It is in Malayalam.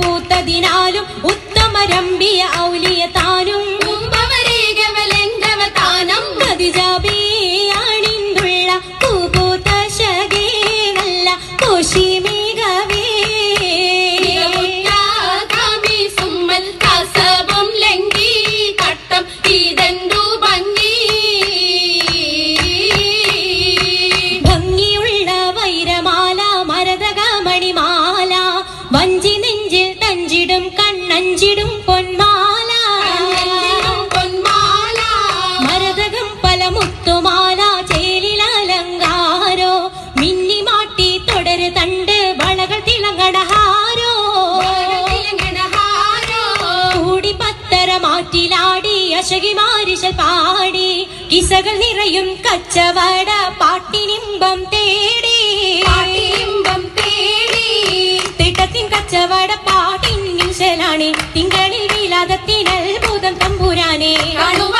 പൂത്തതിനാലും ഉത്തമരമ്പിയ ഔലിയ താനും ാണിന്തുള്ള പൂപൂത്ത ശകേനല്ല വഞ്ചി അഞ്ചിടും പൊന്മാല. പൊന്മാല. മരതകം പല മുത്തുമാല മിന്നി മിന്നിമാട്ടി തുടര് തണ്ട് വളകൾ തിളങ്ങടഹാരോ. കൂടി പത്തര മാറ്റിലാടി അശകിമാരിശൽ പാടി. കിസകൾ നിറയും കച്ചവട പാട്ടിനിമ്പം തേടി. പാട്ടിനിമ്പം തേടി. തിട്ടത്തിൻ കച്ചവട പാട്ടി നിശലാണ് തിങ്കളിൽ വിലാതത്തിനൽ ഭൂതം തമ്പുരാനേ. കാണുവാൻ